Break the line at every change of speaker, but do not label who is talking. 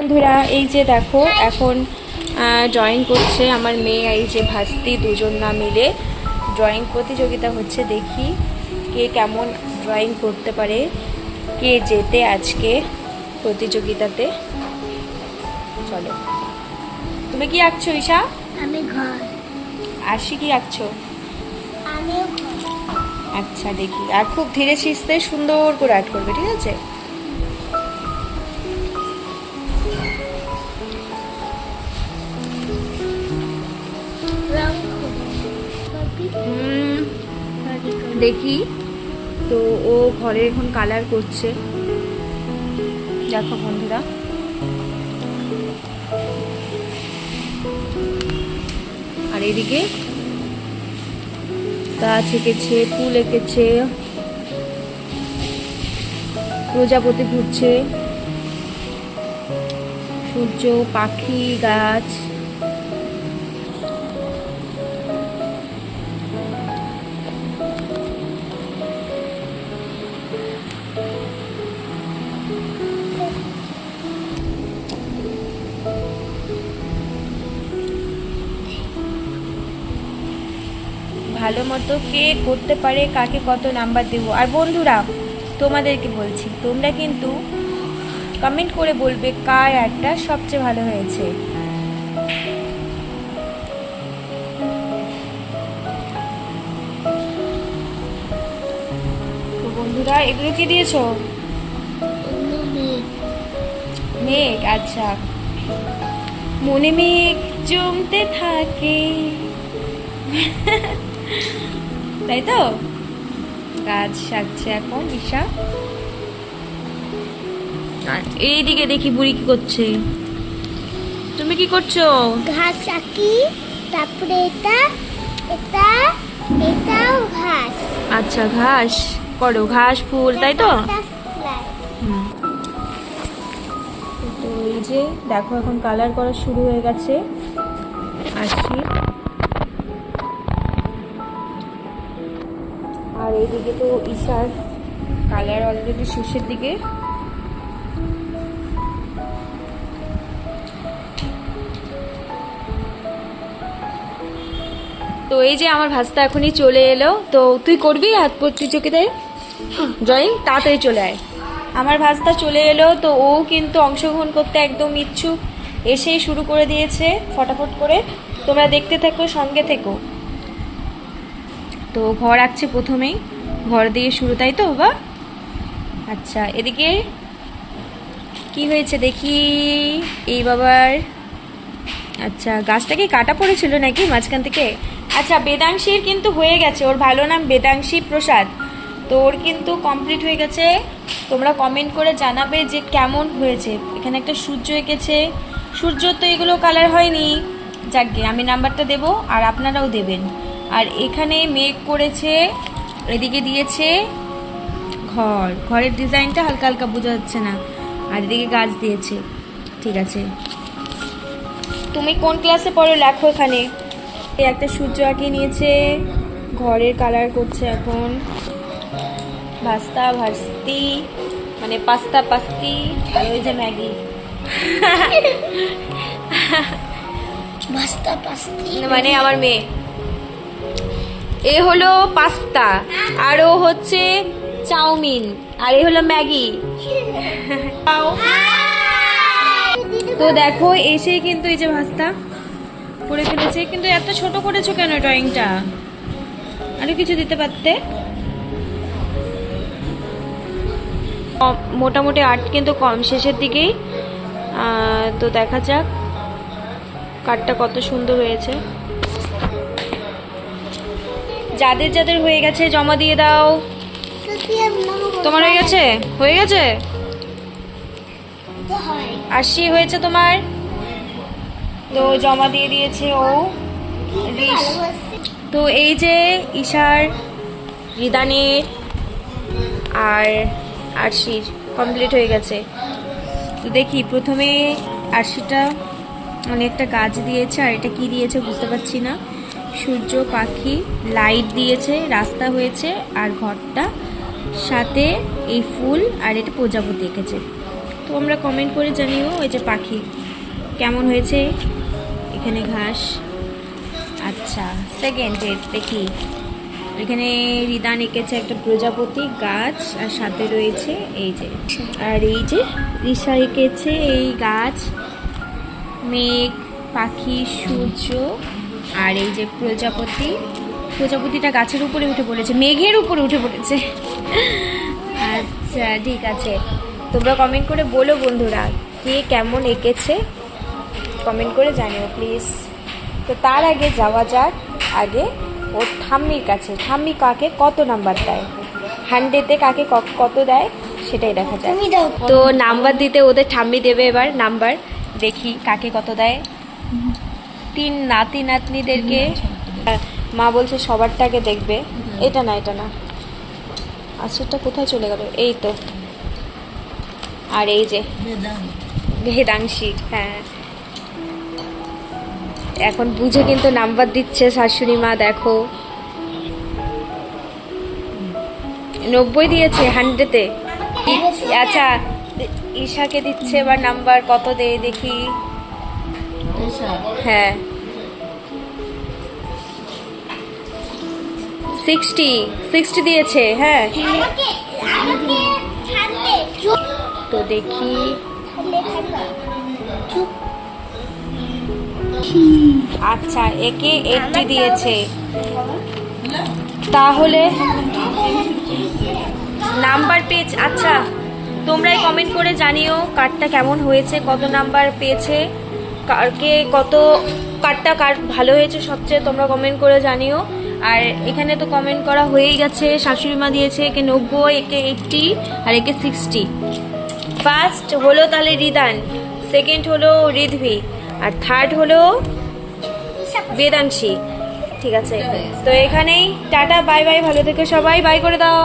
বন্ধুরা এই যে দেখো এখন ড্রয়িং করছে আমার মেয়ে এই যে ভাস্তি দুজন না মিলে। ড্রয়িং প্রতিযোগিতা হচ্ছে দেখি কে কেমন ড্রয়িং করতে পারে কে যেতে আজকে প্রতিযোগিতাতে। চলো। তুমি কি আঁকছো ঈশা?
আমি ঘর।
আরশি কি আঁকছো? আচ্ছা দেখি। আর খুব ধীরে সিস্তে সুন্দর করে আর্ট করবে ঠিক আছে? দেখি। তো ও ঘরে এখন কালার করছে। দেখো বন্ধুরা। আর এদিকে? গাছ এঁকেছে ফুল এঁকেছে। প্রজাপতি ঘুরছে। সূর্য, পাখি, গাছ। ভালো মতো কে করতে পারে, কাকে কত নাম্বার দেবো? আর বন্ধুরা, তোমাদেরকে বলছি, তোমরা কিন্তু কমেন্ট করে বলবে কার একটা সবচেয়ে ভালো হয়েছে। বন্ধুরা, এগুলো কি দিয়েছ? মেঘ আচ্ছা। মনে মেঘ জমতে থাকে। তাই তো? গাছ সাজছে এখন, ঈশা। আর এইদিকে দেখি বুড়ি কি করছে। তুমি কি করছ?
ঘাস আঁকি তারপরে এটা এটা এটাও ঘাস।
আচ্ছা ঘাস। করো ঘাস ফুল তাই তো? এই যে দেখো এখন কালার করা শুরু হয়ে গেছে। আসছি। আর এইদিকে তো ঈশার কালার অলরেডি শেষের দিকে। তো এই যে আমার ভাস্তা এখনই চলে এলো। তো তুই করবি হাত প্রতিযোগিতায় ড্রয়িং তাড়াতাড়ি চলে আয়। আমার ভাস্তা চলে এলো, তো ও কিন্তু অংশগ্রহণ করতে একদম ইচ্ছুক। এসেই শুরু করে দিয়েছে ফটাফট করে। তোমরা দেখতে থাকো, সঙ্গে থেকো। তো ঘর আঁকছে প্রথমেই। ঘর দিয়ে শুরু, তাই তো, বাবা? আচ্ছা এদিকে কি হয়েছে দেখি। এই বাবার আচ্ছা গাছটা কি কাটা পড়েছিল নাকি মাঝখান থেকে? আচ্ছা বেদাংশীর কিন্তু হয়ে গেছে। ওর ভালো নাম বেদাংশী প্রসাদ। তো ওর কিন্তু কমপ্লিট হয়ে গেছে। তোমরা কমেন্ট করে জানাবে যে কেমন হয়েছে। এখানে একটা সূর্য এঁকেছে। সূর্য তো এগুলো কালার হয়নি। যাকগে, আমি নাম্বারটা দেব আর আপনারাও দেবেন। আর এখানে মেঘ করেছে, এদিকে দিয়েছে ঘর। ঘরের ডিজাইনটা হালকা হালকা বোঝা যাচ্ছে না। আর এদিকে গাছ দিয়েছে। ঠিক আছে। তুমি কোন ক্লাসে পড়ো? লেখো এখানে। এই একটা সূর্য আঁকিয়ে নিয়েছে। ঘরের কালার করছে এখন। ভাস্তা ভাস্তি মানে পাস্তা পাস্তি আর ওই যে ম্যাগি।
পাস্তি
মানে আমার মেয়ে। এ হলো পাস্তা আর ও হচ্ছে চাউমিন আর এ হলো ম্যাগি। তো দেখো এসেই কিন্তু এই যে ভাস্তা করে ফেলেছে কিন্তু এত ছোট করেছ কেন ড্রয়িংটা? আরও কিছু দিতে পারতে? কম- মোটামুটি আর্ট কিন্তু কম শেষের দিকেই। তো দেখা যাক কাঠটা কত সুন্দর হয়েছে। যাদের যাদের হয়ে গেছে জমা দিয়ে দাও। তোমার হয়ে গেছে? হয়ে গেছে? আশি হয়েছে তোমার? তো জমা দিয়ে দিয়েছে ও তো এই যে ঈশার, রিদানের আর আরশির কমপ্লিট হয়ে গেছে। তো দেখি, প্রথমে আরশিটা একটা গাছ দিয়েছে, আর এটা কি দিয়েছে বুঝতে পারছি না। সূর্য, পাখি লাইট দিয়েছে, রাস্তা হয়েছে, আর ঘরটা। সাথে এই ফুল, আর এটা প্রজাপতি এঁকেছে। তো আমরা কমেন্ট করে জানিও, ওই যে পাখি কেমন হয়েছে? এখানে ঘাস। আচ্ছা সেকেন্ড সেকেন্ডে দেখি। এখানে রিদান এঁকেছে একটা প্রজাপতি গাছ, আর সাথে রয়েছে এই যে, আর এই যে রিসা এঁকেছে এই গাছ। মেঘ, পাখি, সূর্য, আর এই যে প্রজাপতি। প্রজাপতিটা গাছের উপরে উঠে পড়েছে, মেঘের উপরে উঠে পড়েছে। আচ্ছা ঠিক আছে। তোমরা কমেন্ট করে বলো বন্ধুরা, কে কেমন এঁকেছে। কমেন্ট করে জানিও প্লিজ তো তার আগে যাওয়া যাক আগে ওর ঠাম্মির কাছে। ঠাম্মি কাকে কত নাম্বার দেয়? হান্ড্রেডে কাকে ক- কত দেয়? সেটাই দেখা যায় তো নাম্বার দিতে ওদের ঠাম্মি দেবে এবার নাম্বার দেখি কাকে কত দেয়। তিন নাতি নাতনিদেরকে মা বলছে সবারটাকে দেখবে। এটা না এটা না। আচ্ছাটা কোথায় চলে গেল? এই তো। আর এই যে ভেদাংশী হ্যাঁ। এখন বুঝে কিন্তু নাম্বার দিচ্ছে শাশুড়ি মা, দেখো। নব্বই দিয়েছে হান্ড্রেডে আচ্ছা ঈশাকে দিচ্ছে এবার নাম্বার, কত দে দেখি। হ্যাঁ। সিক্সটি সিক্সটি দিয়েছে হ্যাঁ। তো দেখি। আচ্ছা একে এইটটি দিয়েছে। তাহলে নাম্বার পেজ আচ্ছা তোমরাই কমেন্ট করে জানিও কার্ডটা কেমন হয়েছে, কত নাম্বার পেয়েছে, কারকে কত, কার্ডটা কার ভালো হয়েছে সবচেয়ে তোমরা কমেন্ট করে জানিও। আর এখানে তো কমেন্ট করা হয়েই গেছে, শাশুড়ি মা দিয়েছে, একে নব্বই, একে এইটটি আর একে সিক্সটি ফার্স্ট হলো তাহলে রিদান সেকেন্ড হলো রিধভি আর থার্ড হলো বেদাংশী। ঠিক আছে। তো এখানেই টাটা বাই বাই ভালো থেকে সবাই। বাই করে দাও.